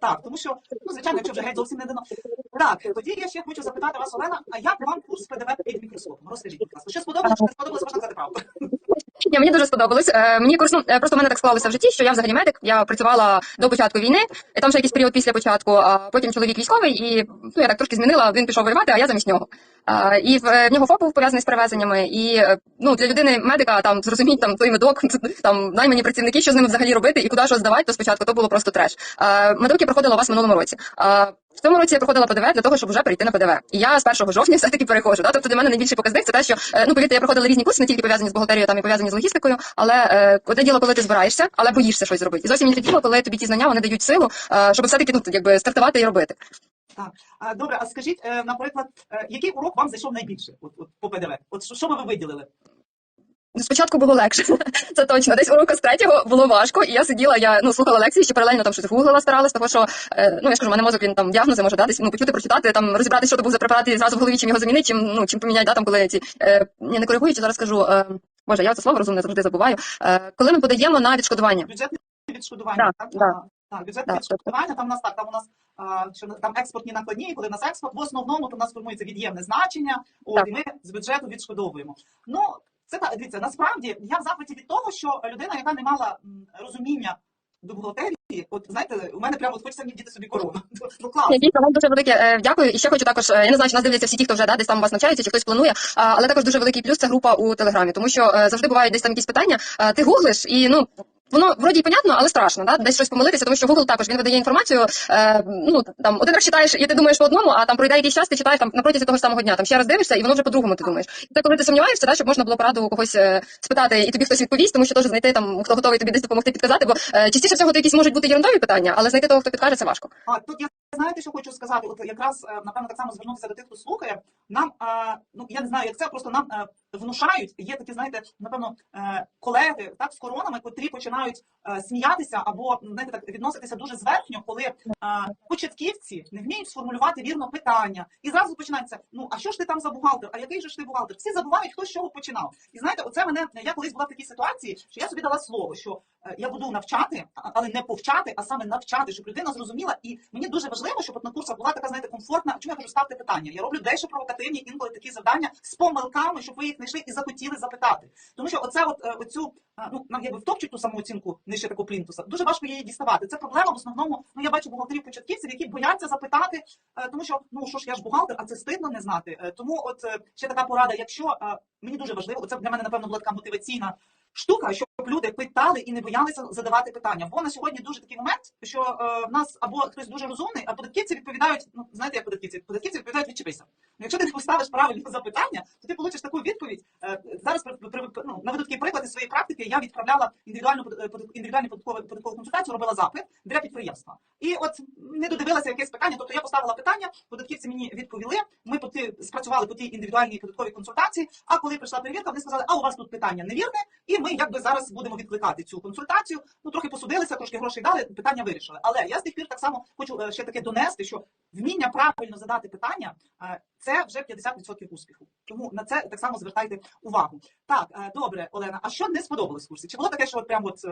так, тому що, ну, звичайно, якщо вже геть зовсім не дано. Так, тоді я ще хочу запитати вас, Олена, а як вам курс ПДВ під мікроскопом? Розкажіть, будь ласка, що сподобалося, що не сподобалося, можна сказати правду. Ні, мені дуже сподобалось. Е, мені курс, ну, е, просто в мене так склалося в житті, що я взагалі медик. Я працювала до початку війни, і там ще якийсь період після початку, а потім чоловік військовий, і ну, я так трошки змінила, він пішов воювати, а я замість нього. І в, е, нього ФОП був пов'язаний з перевезеннями, і е, ну, для людини медика там зрозуміть там той медок, там наймані працівники, що з ними взагалі робити і куди що здавати, то спочатку то було просто треш. Медок я проходила у вас в минулому році. В цьому році я проходила ПДВ для того, щоб вже перейти на ПДВ. І я з 1 жовтня все-таки переходжу. Да? Тобто для мене найбільший показник це те, що е, ну повірте, я проходила різні курси, не тільки пов'язані з бухгалтерією, там і пов'язані з логістикою, але е, діло, коли ти збираєшся, але боїшся щось зробити. І зовсім інше діло, коли тобі ті знання вони дають силу, щоб все-таки ну, якби стартувати і робити. Так, а, добре, а скажіть, е, наприклад, е, який урок вам зайшов найбільше от, от, по ПДВ? От що, що би ви виділили? Спочатку було легше, це точно. Десь уроку з третього було важко, і я сиділа, я ну слухала лекції, ще паралельно там щось гуглила, старалась, того що е, ну я ж кажу, в мене мозок він там діагнози може датись, ну почути, прочитати, там розібрати, що то був за препарат, і зразу в голові чим його замінити, чим ну чим поміняти, да, там коли ці е, я не коригуючи, зараз скажу. Е, Боже, я це слово розумне завжди забуваю. Е, коли ми подаємо на відшкодування, Бюджетне відшкодування, Да, так? да. Так, бюджетне відшкодування, там у нас так, там у нас а, що там експортні накладні, коли у нас експорт, в основному то у нас формується від'ємне значення, от, і ми з бюджету відшкодовуємо. Ну, це так, дивіться, насправді я в захваті від того, що людина, яка не мала розуміння до бухгалтерії, от знаєте, у мене прямо от хочеться мені діти собі корону. Ну класно. Я дійсно вам дуже велике е, дякую. І ще хочу також. е, Я не знаю, чи нас дивляться всі ті, хто вже да, десь там у вас навчається, чи хтось планує. Але також дуже великий плюс це група у телеграмі, тому що е, завжди бувають десь там якісь питання. Ти гуглиш і ну. Воно вроді понятно, але страшно, да? десь щось помилитися, тому що Google також він видає інформацію. Е, ну там один раз читаєш, і ти думаєш по одному, а там пройде якийсь час, ти читаєш там на протязі того ж самого дня. Там ще раз дивишся, і воно вже по-другому ти думаєш. І це коли ти сумніваєшся, да, щоб можна було пораду у когось е, спитати, і тобі хтось відповість, тому що теж знайти там, хто готовий тобі десь допомогти підказати, бо е, частіше всього то якісь можуть бути ерундові питання, але знайти того, хто підкаже, це важко. А тут я знаєте, що хочу сказати? От якраз е, напевно так само звернутися до тих, хто слухає. Нам е, ну я не знаю, як це просто нам внушають. Є такі, знаєте, напевно, колеги так з коронами, котрі починають е, сміятися або знаєте, так відноситися дуже зверхньо, коли е, початківці не вміють сформулювати вірно питання, і зразу починається: ну а що ж ти там за бухгалтер? А який же ж ти бухгалтер? Всі забувають, хто з чого починав. І знаєте, оце мене я колись була в такій ситуації, що я собі дала слово, що я буду навчати, але не повчати, а саме навчати, щоб людина зрозуміла. І мені дуже важливо, щоб от на курсах була така, знаєте, комфортна. Чому я кажу, ставте питання? Я роблю дещо провокативні інколи такі завдання з помилками, щоб ви їх знайшли і захотіли запитати. Тому що оце, от е, оцю е, ну нам якби втопчуть ту самооцінку нижче такого плінтуса. Дуже важко її діставати. Це проблема в основному. Ну я бачу бухгалтерів початківців, які бояться запитати, е, тому що ну що ж я ж бухгалтер, а це стидно не знати. Е, Тому, от е, ще така порада, якщо е, мені дуже важливо, це для мене напевно була така мотиваційна штука, щоб люди питали і не боялися задавати питання. Бо на сьогодні дуже такий момент, що е, в нас або хтось дуже розумний, а податківці відповідають. Ну знаєте, як податківці? Податківці відповідають відчепися. Ну, Якщо ти не поставиш правильне запитання, то ти получиш таку відповідь. Е, зараз при, при, ну, наведу такий приклад із своєї практики. Я відправляла індивідуальну індивідуальну податкову податкову консультацію, робила запит для підприємства. І от не додивилася якесь питання. Тобто я поставила питання, податківці мені відповіли. Ми по спрацювали по тій індивідуальній податковій консультації. А коли прийшла перевірка, вони сказали, а у вас тут питання невірне, і ми якби зараз будемо відкликати цю консультацію. Ну трохи посудилися, трошки грошей дали, питання вирішили. Але я з тих пір так само хочу е, ще таке донести, що вміння правильно задати питання е, це вже 50% успіху. Тому на це так само звертайте увагу. Так, е, добре, Олена. А що не сподобалось в курсі? Чи було таке, що прям от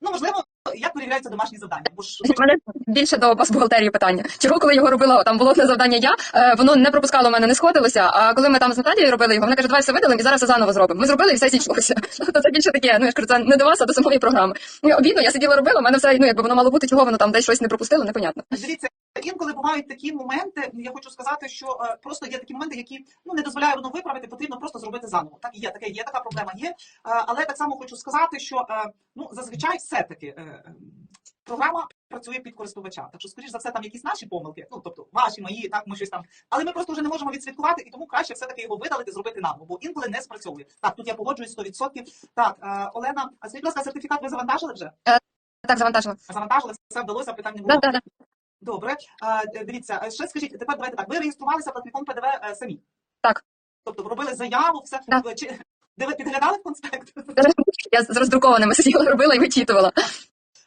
ну можливо, як перевіряються домашні завдання? Бо ж У мене більше до вас бухгалтерії питання. Чого, коли його робила, там було одне завдання я, е, воно не пропускало мене, не сходилося. А коли ми там з Наталією робили його, вона каже, давай все видалимо і зараз все заново зробимо. Ми зробили і все зійшлося. Тобто це більше таке, ну я ж кажу, це не до вас, а до самої програми. Ну, обідно, я сиділа робила, у мене все, ну якби воно мало бути, чого воно там десь щось не пропустило, непонятно. Дивіться, інколи бувають такі моменти. Я хочу сказати, що е, просто є такі моменти, які ну не дозволяє воно виправити, потрібно просто зробити заново. Так є таке, є така проблема. Є, Е, але так само хочу сказати, що е, ну зазвичай все таки. Програма працює під користувача, так що, скоріш за все, там якісь наші помилки, ну тобто ваші, мої, так ми щось там. Але ми просто вже не можемо відслідкувати, і тому краще все-таки його видалити, зробити нам, бо інколи не спрацьовує. Так, тут я погоджуюсь 100%. Так, Олена, а скажіть, будь ласка, сертифікат ви завантажили вже? Так, завантажено. Завантажили, все вдалося, питань не було. Да, да, да. Добре. Е, дивіться, а ще скажіть, тепер давайте так. Ви реєструвалися платником ПДВ е, самі? Так. Тобто робили заяву, все. так. Чи, де ви підглядали в конспект? Я з роздрукованими сиділа, робила і вичитувала.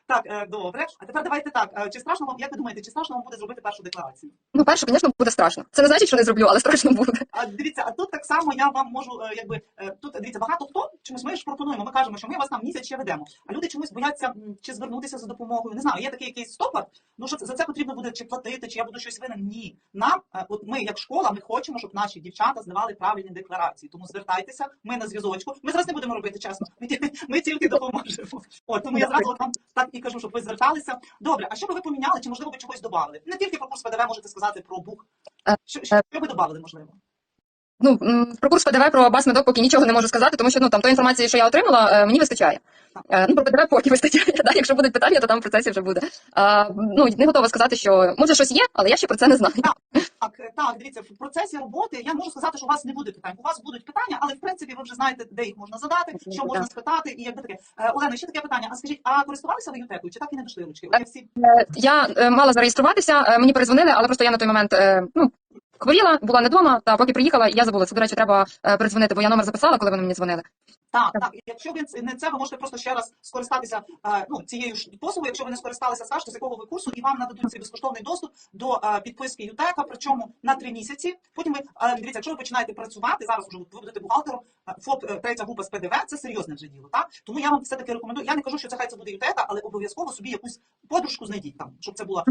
Так, е, добре. А тепер давайте так. е, Чи страшно вам, як ви думаєте, чи страшно вам буде зробити першу декларацію? Ну, перше, звісно, буде страшно. Це не значить, що не зроблю, але страшно буде. А дивіться, а тут так само я вам можу, е, якби тут дивіться, багато хто чомусь ми ж пропонуємо. Ми кажемо, що ми вас там місяць ще ведемо. А люди чомусь бояться чи звернутися за допомогою. Не знаю, є такий якийсь стопор. Ну що за це потрібно буде чи платити, чи я буду щось винен. Ні, нам, от ми, як школа, ми хочемо, щоб наші дівчата здавали правильні декларації. Тому звертайтеся, ми на зв'язочку. Ми зараз не будемо робити чесно. Ми, ті- ми тільки допоможемо. От тому я зразу вам так і кажу, щоб ви зверталися. Добре, а що би ви поміняли? Чи можливо ви чогось додали? Не тільки про курс ПДВ можете сказати про бух. Е, Що, що, що ви додали, можливо? Ну, про курс ПДВ про басмедок поки нічого не можу сказати, тому що ну там тої інформації, що я отримала, е, мені вистачає. Е, Ну, про ПДВ поки вистачає. Да? Якщо будуть питання, то там в процесі вже буде. А, ну, не готова сказати, що може щось є, але я ще про це не знаю. Так, е, так, дивіться, в процесі роботи я можу сказати, що у вас не буде питань. У вас будуть питання, але в принципі ви вже знаєте, де їх можна задати, що можна спитати, і якби таке. Е, Олена, ще таке питання. А скажіть, а користувалися ви ютекою, чи так і не дошли ручки? Я всі Е, Я е, мала зареєструватися, е, мені перезвонили, але просто я на той момент е, ну, хворіла, була не вдома, та поки приїхала, я забула. Це, до речі, треба е, передзвонити, бо я номер записала, коли вони мені дзвонили. Так, так. Якщо ви не це, ви можете просто ще раз скористатися е, ну, цією ж послугою. Якщо ви не скористалися, з якого ви курсу, і вам нададуть цей безкоштовний доступ до е, підписки ЮТЕКа, причому на три місяці. Потім ви е, дивіться, якщо ви починаєте працювати, зараз вже ви будете бухгалтером, ФОП третя група з ПДВ, це серйозне вже діло. Так тому я вам все таки рекомендую. Я не кажу, що це хай це буде ЮТЕКа, але обов'язково собі якусь подружку знайдіть там, щоб це була.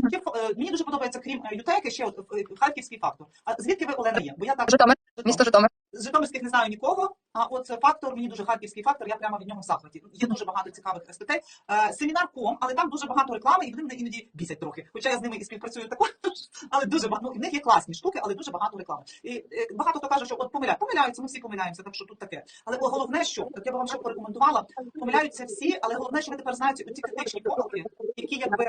Мені дуже подобається, крім ЮТЕКи, ще от харківський фактор. А звідки ви Олена є? Бо я так Житомир, місто Житомир. З Житомирських не знаю нікого. А от фактор, мені дуже харківський фактор, я прямо від нього в захваті. Є дуже багато цікавих статей. Е, Семінар.ком, але там дуже багато реклами, і вони мене іноді бісять трохи. Хоча я з ними і співпрацюю також, але дуже багато. Ну, в них є класні штуки, але дуже багато реклами. І е, багато хто каже, що от помиляють. Помиляються, ми всі помиляємося, так що тут таке. Але головне, що от я б вам ще порекомендувала, помиляються всі, але головне, що ви тепер знаєте ті критичні помилки, які якби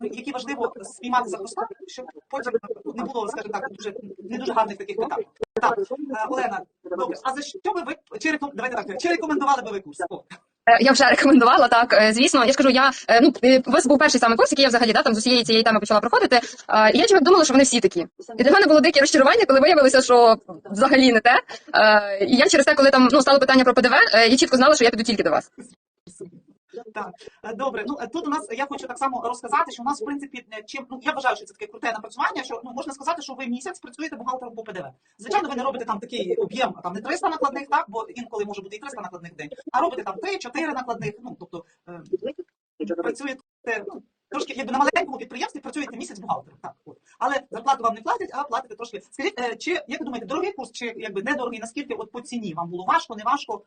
які важливо спіймати за хвоста, щоб потім не було, скажімо так, дуже не дуже гарних таких питань. Так, е, Олена, добре. А за що би ви чи реком... давайте так, чи рекомендували би ви курс? О, Е, Я вже рекомендувала так. е, Звісно, я ж кажу, я е, ну е, у вас був перший саме курс, який я взагалі да, там з усієї цієї теми почала проходити. е, І я чого думала, що вони всі такі. І для мене було дике розчарування, коли виявилося, що взагалі не те. Е, І я через те, коли там ну стало питання про ПДВ, е, я чітко знала, що я піду тільки до вас. Так, е, добре. Ну е, тут у нас я хочу так само розказати, що у нас в принципі е, чим ну я вважаю, що це таке круте напрацювання. Що ну можна сказати, що ви місяць працюєте бухгалтером по ПДВ. Звичайно, ви не робите там такий об'єм, там не 300 накладних, так бо інколи може бути і 300 накладних в день, а робите там 3-4 накладних. Ну тобто працюєте ну, трошки якби на маленькому підприємстві працюєте місяць бухгалтером. Так, от. Але зарплату вам не платять, а платите трошки. Скажіть, е, чи як ви думаєте, дорогий курс, чи якби недорогий, наскільки от по ціні вам було важко, не важко?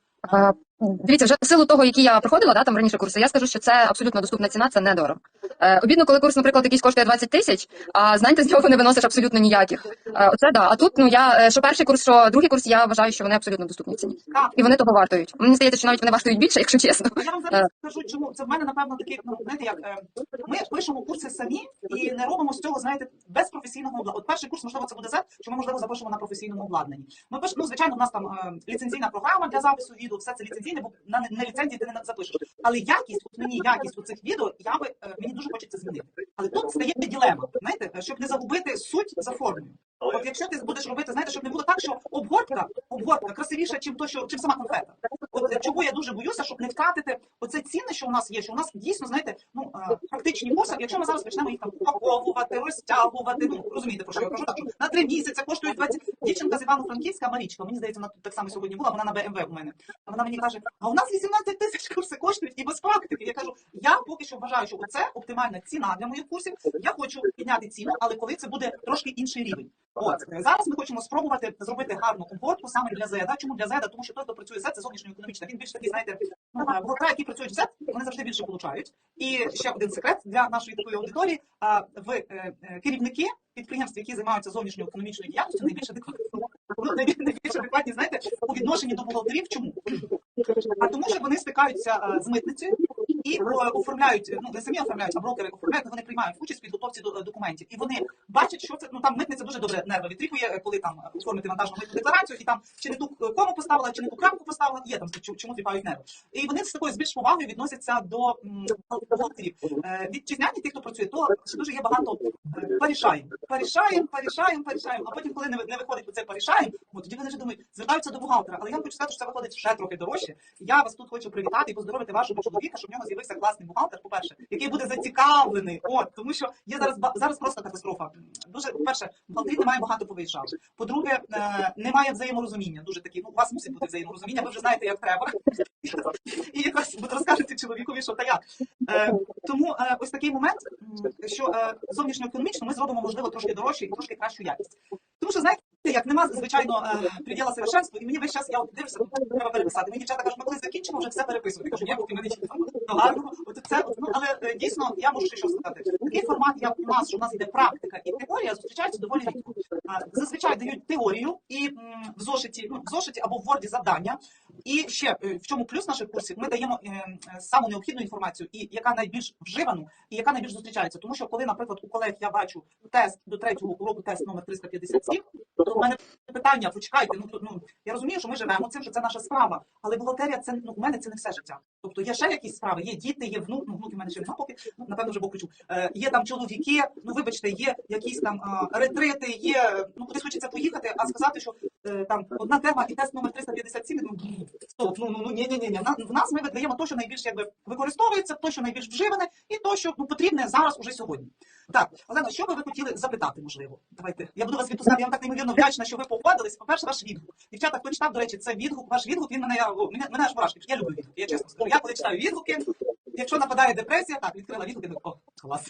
Дивіться, вже в силу того, які я проходила, да, там раніше курси, я скажу, що це абсолютно доступна ціна, це недорого. Е, обідно, коли курс, наприклад, якийсь коштує 20 тисяч, а знань ти з нього не виносиш абсолютно ніяких. Е, оце да. А тут ну я що перший курс, що другий курс, я вважаю, що вони абсолютно доступні ціні. Так, І вони того вартують. Мені здається, що навіть вони вартують більше, якщо чесно. Я вам зараз скажу, чому це в мене напевно такий, ну знаєте, як ми пишемо курси самі і не робимо з цього, знаєте, без професійного обладнання. От перший курс, можливо, це буде Z, що ми можливо запишемо на професійному обладнанні. Ми пишемо, ну звичайно, в нас там е, ліцензійна програма для запису відео, все це ліцензійне, бо на на ліцензії ти не запишеш. Але якість, от мені якість у цих відео, я би е, мені дуже хочеться змінити. Але тут стає ділема, знаєте, е, щоб не загубити суть за формою. От якщо ти будеш робити, знаєте, щоб не було так, що обгортка, обгортка красивіша, чим то, що чим сама конфета. От е, чого я дуже боюся, щоб не втратити оце цінне, що у нас є, що у нас дійсно, знаєте, ну е, практичні курси. Якщо ми зараз почнемо їх там упаковувати, розтягувати, ну розумієте про що я кажу, так що на три місяці коштують 20... Дівчинка з Івано-Франківська Марічка. Мені здається, вона тут так само сьогодні була. Вона на БМВ у мене. Вона мені каже: а у нас 18 тисяч курси коштують і без практики. Я кажу, поки що вважаю, що це оптимальна ціна для моїх курсів. Я хочу підняти ціну, але коли це буде трошки інший рівень. От зараз ми хочемо спробувати зробити гарну обгортку саме для ЗЕДа. Чому для ЗЕДа? Тому що той, хто працює Z, це зовнішньоекономічна. Він більш такий, знаєте, ну, е, які працюють в Z, вони завжди більше получають. І ще один секрет для нашої такої аудиторії. В е, е, керівники підприємств, які займаються зовнішньою економічною діяльністю, найбільш адекватні. Ну, найбільш адекватні, знаєте, у відношенні до бухгалтерів. Чому? А тому, що вони стикаються з митницею і е, оформляють, ну не самі оформляють, а брокери оформляють, вони приймають участь в підготовці до- е, документів. І вони бачать, що це ну там митниця дуже добре нерви відтріпує, е, коли там оформити вантажну митну декларацію, і там чи не ту е, кому поставила, чи не ту крапку поставила, є там чому- тріпають нерви. І вони з такою з більш повагою відносяться до бухгалтерів. Е, Вітчизняні ті, хто працює, то дуже є багато е, порішаємо, порішаємо, порішаємо, порішаємо. А потім, коли не, не виходить оце порішаємо, от тоді вони вже думають, звертаються до бухгалтера. Але я вам хочу сказати, що це виходить ще трохи дорожче. Я вас тут хочу привітати і поздоровити вашого чоловіка, щоб нього з'явився класний бухгалтер, по-перше, який буде зацікавлений. От тому, що є зараз зараз просто катастрофа. Дуже по-перше, бухгалтерів немає багато повиїжджали. По-друге, е, немає взаєморозуміння. Дуже такі. Ну, у вас мусить бути взаєморозуміння. Ви вже знаєте, як треба. І якраз розкажете чоловікові, що та як. Е, тому е, ось такий момент, що е, зовнішньоекономічно ми зробимо можливо трошки дорожче і трошки кращу якість. Тому що знаєте, як нема звичайно е, приділа совершенства, і мені весь час я от дивлюся, тут треба переписати. Мені дівчата кажуть, ми коли закінчимо, вже все переписувати. Я кажу, ні, поки мене ну, гарно. От це ну але е, дійсно я можу ще що сказати. Такий формат, як у нас, що у нас йде практика і теорія, зустрічаються доволі рідко. Зазвичай дають теорію і в зошиті, ну в зошиті або в Word завдання. І ще е, в чому плюс наших курсів, ми даємо е, е, саму необхідну інформацію, і яка найбільш вживану, і яка найбільш зустрічається. Тому що коли, наприклад, у колег я бачу тест до третього уроку, тест номер 357, то в мене питання, почекайте, ну, ну я розумію, що ми живемо цим, що це наша справа, але бухгалтерія це ну у мене це не все життя. Тобто є ще якісь справи, є діти, є внук, ну внуки в мене ще нема поки, ну напевно вже Бог почув. Е, є там чоловіки, ну вибачте, є якісь там е, ретрити, є ну кудись хочеться поїхати, а сказати, що е, там одна тема і тест номер 357, ну стоп, ну ну ну ні, ні, ні. В нас ми видаємо то, що найбільш якби використовується, то, що найбільш вживане, і то, що ну потрібне зараз уже сьогодні. Так, Олена, що би ви хотіли запитати, можливо? Давайте. Я буду вас відпускати. Я вам так неймовірно вдячна, що ви погодились. По-перше, ваш відгук. Дівчата, хто читав, до речі, це відгук. Ваш відгук, він мене, мене, мене аж мурашки. Я люблю відгуки, я чесно скажу. Я коли читаю відгуки, якщо нападає депресія, так, відкрила відгуки, думаю, о, клас.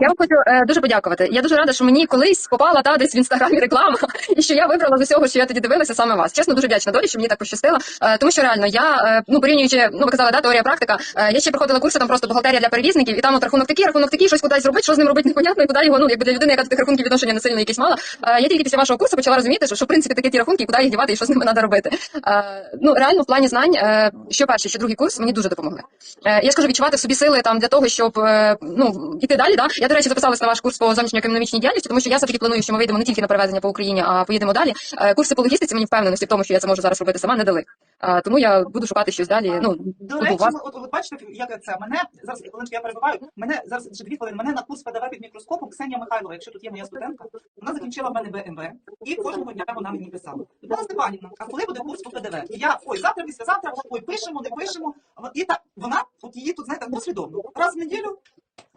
Я вам хочу е, дуже подякувати. Я дуже рада, що мені колись попала та десь в інстаграмі реклама, і що я вибрала з усього, що я тоді дивилася, саме вас. Чесно, дуже вдячна долі, що мені так пощастило. Е, тому що реально я е, ну порівнюючи, ну ви казали, да, теорія практика. Е, я ще проходила курси там просто бухгалтерія для перевізників, і там от рахунок такий, рахунок такий, щось кудись робити, що з ним робити непонятно, і куди його, ну якби для людини, яка до тих рахунків відношення не сильно якісь мала. Е, я тільки після курсу почала розуміти, що, що в принципі такі ті рахунки, і куди їх дівати, і що з ними треба робити. Е, ну реально в плані знань, е, що перший, що другий курс мені дуже допомогли. Е, я скажу відчувати в собі сили там для того, щоб е, ну іти далі. Да? Я до речі записалась на ваш курс по зовнішньоекономічній діяльності, тому що я все таки планую, що ми вийдемо не тільки на перевезення по Україні, а поїдемо далі. Е, курси по логістиці мені впевненості в тому, що я це можу зараз робити сама, не дали. Е, тому я буду шукати щось далі. Ну До речі, вас. от ви бачите, як це мене зараз, хвилинку я перебиваю. Мене зараз ще дві хвилини. Мене на курс ПДВ під мікроскопом Ксенія Михайлова, якщо тут є моя студентка, вона закінчила в мене БМВ, і кожного дня вона мені писала. Людмила Степанівна, а коли буде курс по ПДВ? І я ой, завтра, післязавтра, ой, пишемо, не пишемо. І так вона, от її тут знаєте, послідовно. Раз в неділю.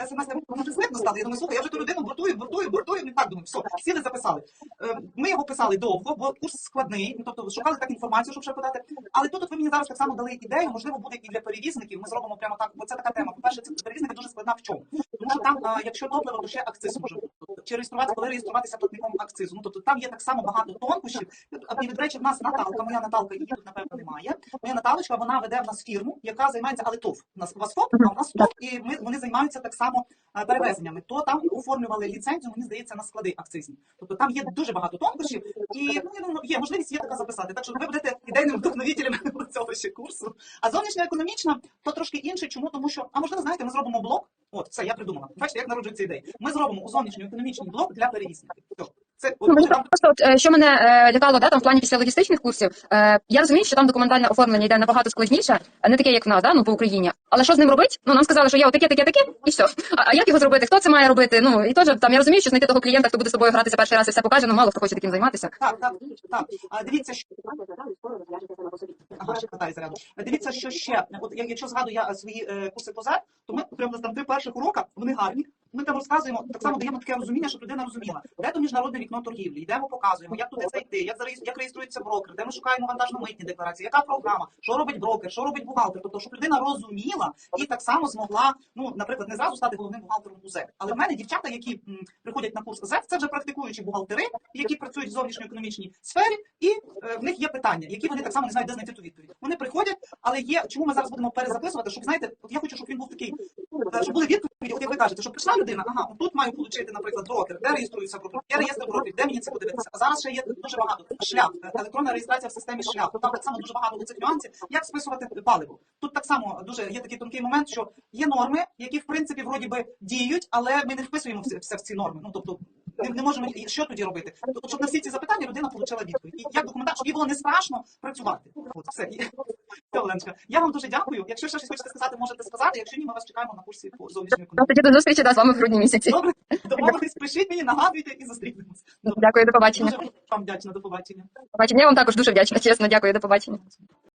СМС вона вже звикно стала. Я думаю, слухай, я вже ту людину буртую, буртую, буртую. Не так думаю, все, сіли, записали. Е, Ми його писали довго, бо курс складний, ну, тобто шукали так інформацію, щоб ще подати. Але тут от ви мені зараз так само дали ідею, можливо, буде і для перевізників. Ми зробимо прямо так, бо це така тема. По-перше, це перевізники дуже складна в чому. Тому що там, якщо топливо, то ще акциз може бути. Тобто, чи реєструвати, коли реєструватися платником акцизу. Ну тобто там є так само багато тонкощів. І від речі, в нас Наталка, моя Наталка, її тут напевно немає. Моя Наталочка, вона веде в нас фірму, яка займається, але ТОВ. У нас у вас ФОП, а у нас ТОВ, і ми вони займаються так само перевезеннями. То там оформлювали ліцензію, мені здається, на склади акцизні. Тобто там є дуже багато тонкощів, і ну, є можливість є така записати. Так що ви будете ідейним вдохновителем цього ще курсу. А зовнішньоекономічна то трошки інше. Чому? Тому що, а можливо, знаєте, ми зробимо блок. От, все, я придумала. Бачите, як народжуються ідеї. Ми зробимо у зовнішньоекономічний блок для перевізників. Це Ну, мені просто от, е, що мене е, лякало, да, там в плані після логістичних курсів. Е, я розумію, що там документальне оформлення йде набагато складніше, а не таке, як в нас, да, ну по Україні. Але що з ним робити? Ну нам сказали, що є отаке, таке, таке, і все. А, а як його зробити? Хто це має робити? Ну і теж там я розумію, що знайти того клієнта, хто буде з тобою гратися перший раз і все покаже, ну мало хто хоче таким займатися. Так, так, так. А дивіться, що ага, ще хватає заряду. Дивіться, що ще, от якщо згадую я е, свої е, курси по ЗЕД, то ми прямо там три перших урока, вони гарні. Ми там розказуємо, так само даємо таке розуміння, щоб людина розуміла, де то міжнародне вікно торгівлі, йдемо, показуємо, як туди зайти, як зареєс- як реєструється брокер, де ми шукаємо вантажно-митні декларації, яка програма, що робить брокер, що робить бухгалтер. Тобто, щоб людина розуміла і так само змогла, ну, наприклад, не зразу стати головним бухгалтером у ЗЕК. Але в мене дівчата, які м, приходять на курс ЗЕК, це вже практикуючі бухгалтери, які працюють в зовнішньоекономічній сфері, і е, в них є питання, які вони так само не знають, де знайти ту відповідь. Вони приходять, але є чому ми зараз будемо перезаписувати, щоб знаєте, от я хочу, щоб він був такий, е, щоб були відповіді, от як ви кажете, щоб прийшла людина, ага, тут маю отримати, наприклад, брокер, де реєструється брокер, є реєстр брокерів, де мені це подивитися. А зараз ще є дуже багато шлях, е, електронна реєстрація в системі шлях. Там так само дуже багато цих нюансів, як списувати паливо. Тут так само дуже є такий тонкий момент, що є норми, які в принципі вроді би діють, але ми не вписуємо все, в ці норми. Ну тобто не, не можемо що тоді робити. Тобто, щоб на всі ці запитання людина отримала відповідь. І як документар, щоб їй було не страшно працювати. От все. Оленочка. Я вам дуже дякую. Якщо ще щось хочете сказати, можете сказати. Якщо ні, ми вас чекаємо на курсі по зовнішньої економіки. тоді до зустрічі да, з вами в грудні місяці. Добре, домовились, пишіть мені, нагадуйте і зустрінемось. Добре. Дякую, до побачення. Дуже вам вдячна. До побачення. Побачення. Я вам також дуже вдячна. Чесно, дякую, до побачення.